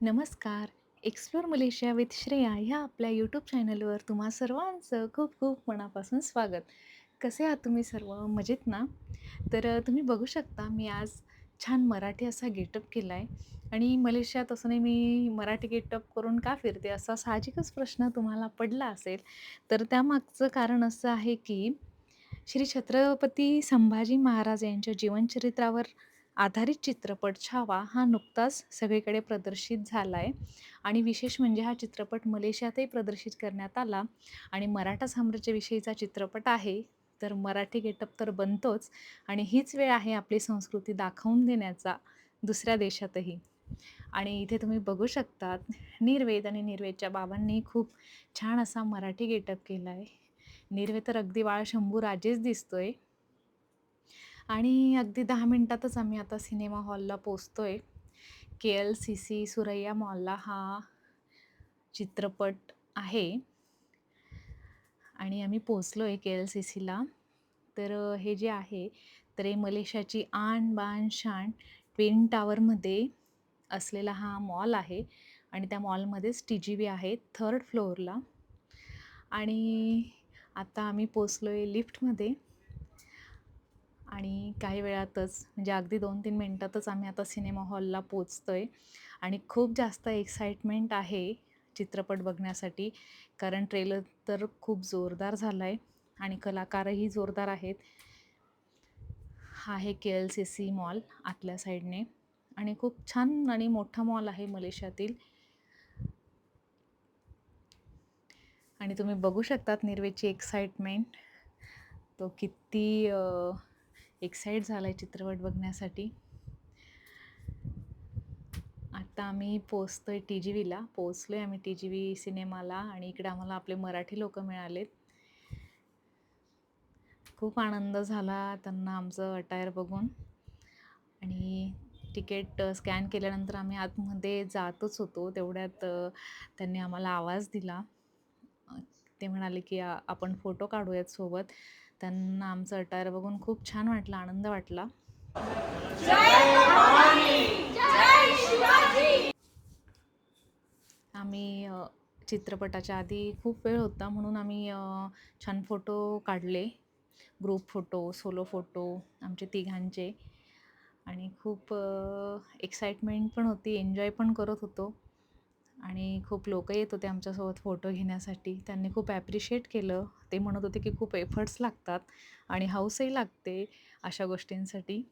नमस्कार. Explore Malaysia with Shreya ह्या आपल्या यूट्यूब चॅनलवर तुम्हा सर्वांचं खूप खूप मनापासून स्वागत. कसे आहात तुम्ही सर्व? मजेत ना? तर अ, तुम्ही बघू शकता मी आज छान मराठी असा गेटअप केला आहे आणि मलेशियात असं नाही मी मराठी गेटअप करून का फिरते असा साहजिकच प्रश्न तुम्हाला पडला असेल. तर त्यामागचं कारण असं आहे की श्री छत्रपती संभाजी महाराज यांच्या जीवनचरित्रावर आधारित चित्रपट छावा हा नुकताच सगळीकडे प्रदर्शित झाला आहे आणि विशेष म्हणजे हा चित्रपट मलेशियातही प्रदर्शित करण्यात आला. आणि मराठा साम्राज्याविषयीचा चित्रपट आहे. तर मराठी गेटअप तर बनतोच. आणि हीच वेळ आहे आपली संस्कृती दाखवून देण्याचा दुसऱ्या देशातही. आणि इथे तुम्ही बघू शकतात निर्वेद आणि निर्वेदच्या बाबांनी खूप छान असा मराठी गेटअप केला आहे निर्वेद तर अगदी बाळ शंभू राजेच दिसतोय. आणि अगदी दहा मिनटातच आम्ही आता सिनेमा हॉलला पोचतो आहे K L C C Suria मॉलला हा चित्रपट आहे. आणि आम्ही पोचलो आहे के एल सी सीला. तर हे जे आहे तर हे मलेशियाची आण बाण शान ट्विन टावरमध्ये असलेला हा मॉल आहे. आणि त्या मॉलमध्येच टी जी बी आहे थर्ड फ्लोअरला. आणि आता आम्ही पोचलो आहे लिफ्टमध्ये. आणि काही वेळातच म्हणजे अगदी दोन तीन मिनटातच आम्ही आता सिनेमा हॉलला पोचतो आहे आणि खूप जास्त एक्साइटमेंट आहे चित्रपट बघण्यासाठी कारण ट्रेलर तर खूप जोरदार झाला आहे आणि कलाकारही जोरदार आहेत. हा आहे K L C C mall आतल्या साईडने आणि खूप छान आणि मोठा मॉल आहे मलेशियातील. आणि तुम्ही बघू शकतात निर्वेची एक्साइटमेंट. तो किती एक्साईट झाला आहे चित्रपट बघण्यासाठी. आता आम्ही पोचतो आहे टी जी व्हीला. पोचलो आहे आम्ही टी जी व्ही सिनेमाला आणि इकडे आम्हाला आपले मराठी लोक मिळालेत. खूप आनंद झाला त्यांना आमचं अटायर बघून. आणि तिकीट स्कॅन केल्यानंतर आम्ही आतमध्ये जातच होतो. तेवढ्यात त्यांनी आम्हाला आवाज दिला. ते म्हणाले की आपण फोटो काढूयात सोबत. त्यांना आमचं अटायर बघून खूप छान वाटलं आनंद वाटला. आम्ही चित्रपटाच्या आधी खूप वेळ होता म्हणून आम्ही छान फोटो काढले. ग्रुप फोटो सोलो फोटो आमचे तिघांचे. आणि खूप एक्साइटमेंट पण होती एन्जॉय पण करत होतो. आणि खूप लोक येत होते आमच्यासोबत फोटो घेण्यासाठी. त्यांनी खूप ॲप्रिशिएट केलं. ते म्हणत होते की खूप एफर्ट्स लागतात आणि हाऊसही लागते अशा गोष्टींसाठी.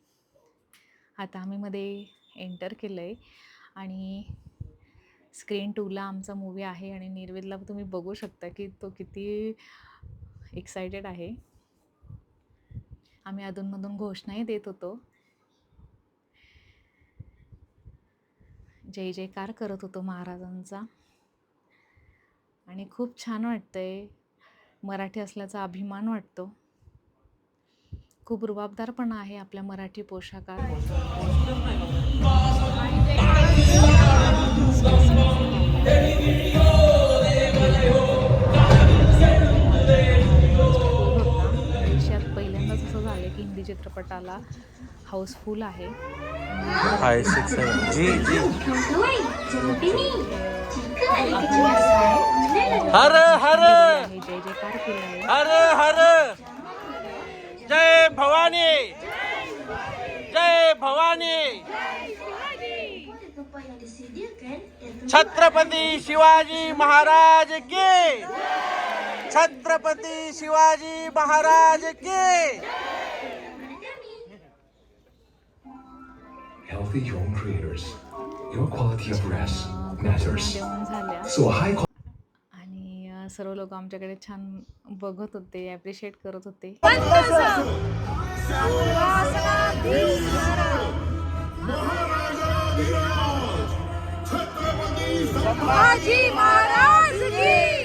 आता आम्ही मध्ये एंटर केलं आहे आणि स्क्रीन टूला आमचा मूवी आहे आणि निर्वेदला तुम्ही बघू शकता की तो किती एक्सायटेड आहे. आम्ही अधूनमधून घोषणाही देत होतो. जय जयकार करत होतो महाराजांचा. आणि खूप छान वाटतंय. मराठी असल्याचा अभिमान वाटतो. खूप रुबाबदारपणा आहे आपल्या मराठी पोशाखात. चित्रपटाला हाऊसफुल आहे. फाइव सिक्स सेवन जी जी. हर हर. जय जयकार केला आहे. हर हर. जय भवानी. जय भवानी. छत्रपती शिवाजी महाराज की. छत्रपती शिवाजी महाराज की. Healthy home creators. Your quality of rest matters. So a high आणि अ, सर्व लोक आमच्याकडे छान बघत होते ॲप्रिशिएट करत होते महाराज की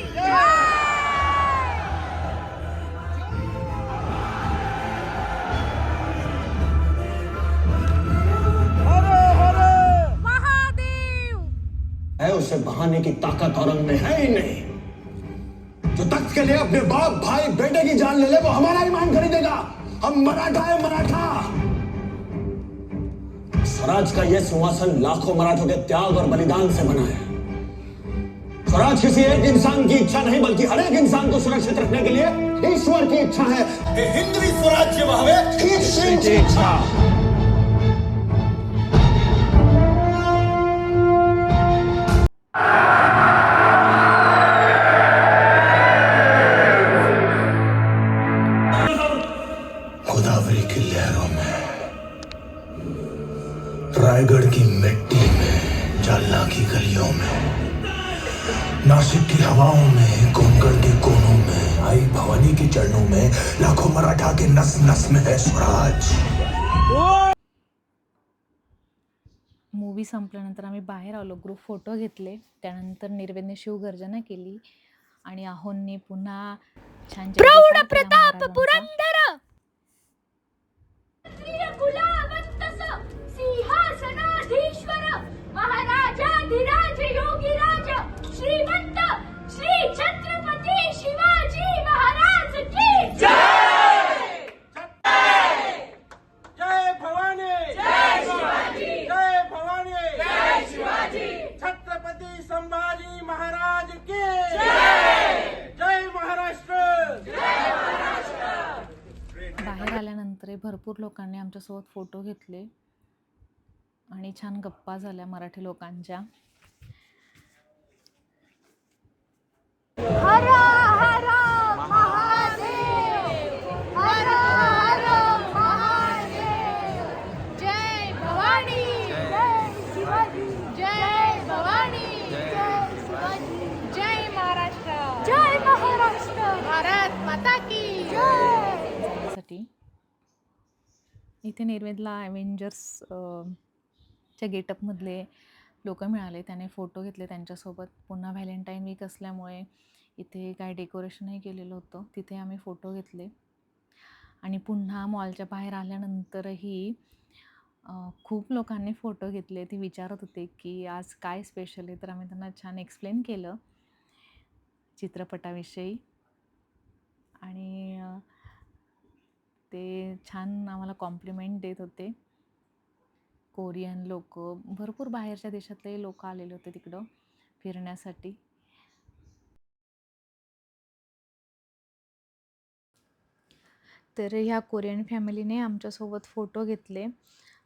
है उसे बहाने की ताकत औरंग में है ही नहीं। जो तख्त के लिए अपने बाप भाई बेटे की जान ले ले वो हमारा ईमान खरीदेगा। हम मराठा है मराठा। स्वराज का यह सिंहासन लाखों मराठों के त्याग और बलिदान से बना है। स्वराज किसी एक इंसान की इच्छा नहीं बल्कि हर एक इंसान को सुरक्षित रखने के लिए ईश्वर की इच्छा है। हे हिंदवी स्वराज्य श्रींची इच्छा। रायगढ़ की मिट्टी में जालना की गलियों में नासिक की हवाओं में कोंकण के कोनों में आई भवानी के चरणों में लाखों मराठा के नस नस में है स्वराज मूवी संपल्यानंतर आम्ही बाहेर आलो ग्रुप फोटो घेतले त्यानंतर निर्वेदने शिवगर्जना केली आणि आहोंनी पुन्हा छान प्रौढ प्रताप. पुरंदर भरपूर लोकांनी आमच्यासोबत फोटो घेतले आणि छान गप्पा झाल्या मराठी लोकांच्या हरा, हरा। इथे निर्वेदला ॲव्हेंजर्स च्या गेटअपमधले लोक मिळाले. त्याने फोटो घेतले त्यांच्यासोबत. पुन्हा व्हॅलेंटाईन वीक असल्यामुळे इथे काय डेकोरेशनही केलेलं होतं. तिथे आम्ही फोटो घेतले. आणि पुन्हा मॉलच्या बाहेर आल्यानंतरही खूप लोकांनी फोटो घेतले. ते विचारत होते की आज काय स्पेशल आहे? तर आम्ही त्यांना छान एक्सप्लेन केलं चित्रपटाविषयी. आणि ते छान आम्हाला कॉम्प्लिमेंट देत होते. कोरियन लोक भरपूर बाहेरच्या देशातले लोक आलेले होते तिकडं फिरण्यासाठी. तर ह्या कोरियन फॅमिलीने आमच्यासोबत फोटो घेतले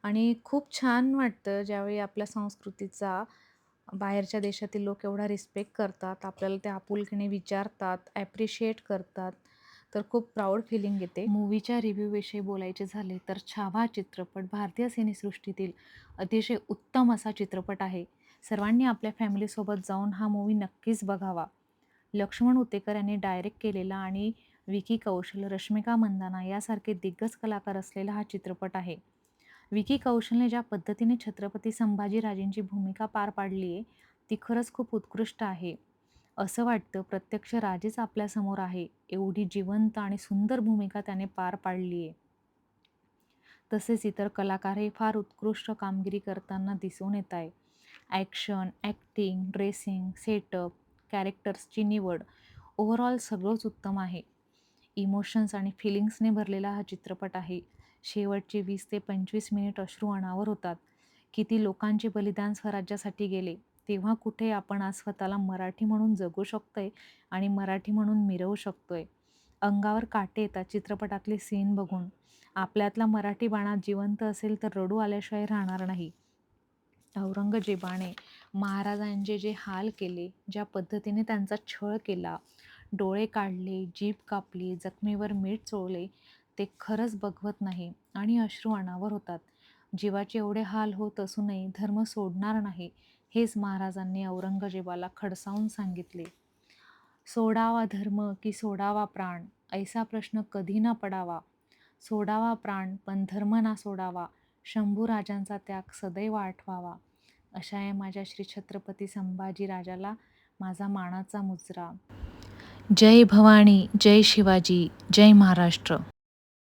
आणि खूप छान वाटतं ज्यावेळी आपल्या संस्कृतीचा बाहेरच्या देशातील लोक एवढा रिस्पेक्ट करतात आपल्याला ते आपुलकीने विचारतात ॲप्रिशिएट करतात. तर खूप प्राऊड फिलिंग येते. मूवीच्या रिव्ह्यूविषयी बोलायचे झाले तर छावा चित्रपट भारतीय सिनेसृष्टीतील अतिशय उत्तम असा चित्रपट आहे. सर्वांनी आपल्या फॅमिलीसोबत जाऊन हा मूवी नक्कीच बघावा. लक्ष्मण उतेकर यांनी डायरेक्ट केलेला आणि विकी कौशल रश्मिका मंदाना यासारखे दिग्गज कलाकार असलेला हा चित्रपट आहे. विकी कौशलने ज्या पद्धतीने छत्रपती संभाजीराजेंची भूमिका पार पाडली आहे ती खरंच खूप उत्कृष्ट आहे. असं वाटतं प्रत्यक्ष राजेच आपल्यासमोर आहे एवढी जिवंत आणि सुंदर भूमिका त्याने पार पाडली आहे. तसेच इतर कलाकारही फार उत्कृष्ट कामगिरी करताना दिसून येत आहे. ॲक्शन ॲक्टिंग ड्रेसिंग सेटअप कॅरेक्टर्सची निवड ओव्हरऑल सगळंच उत्तम आहे. इमोशन्स आणि फिलिंग्सने भरलेला हा चित्रपट आहे. शेवटचे वीस ते पंचवीस मिनिट अश्रू अनावर होतात. किती लोकांचे बलिदान स्वराज्यासाठी गेले तेव्हा कुठे आपण आज स्वतःला मराठी म्हणून जगू शकतो आहे आणि मराठी म्हणून मिरवू शकतो आहे अंगावर काटे येतात चित्रपटातले सीन बघून. आपल्यातला मराठी बाणा जिवंत असेल तर रडू आल्याशिवाय राहणार नाही. औरंगजेबाने महाराजांचे जे हाल केले ज्या पद्धतीने त्यांचा छळ केला डोळे काढले जीभ कापली जखमीवर मीठ चोळले ते खरंच बघवत नाही आणि अश्रू अनावर होतात. जीवाचे एवढे हाल होत असूनही धर्म सोडणार नाही. हेच महाराजांनी औरंगजेबाला खडसावून सांगितले. सोडावा धर्म की सोडावा प्राण ऐसा प्रश्न कधी ना पडावा. सोडावा प्राण पण धर्म ना सोडावा शंभू राजांचा त्याग सदैव आठवावा. अशा या माझ्या श्री छत्रपती संभाजी राजाला माझा मानाचा मुजरा. जय भवानी जय शिवाजी जय महाराष्ट्र.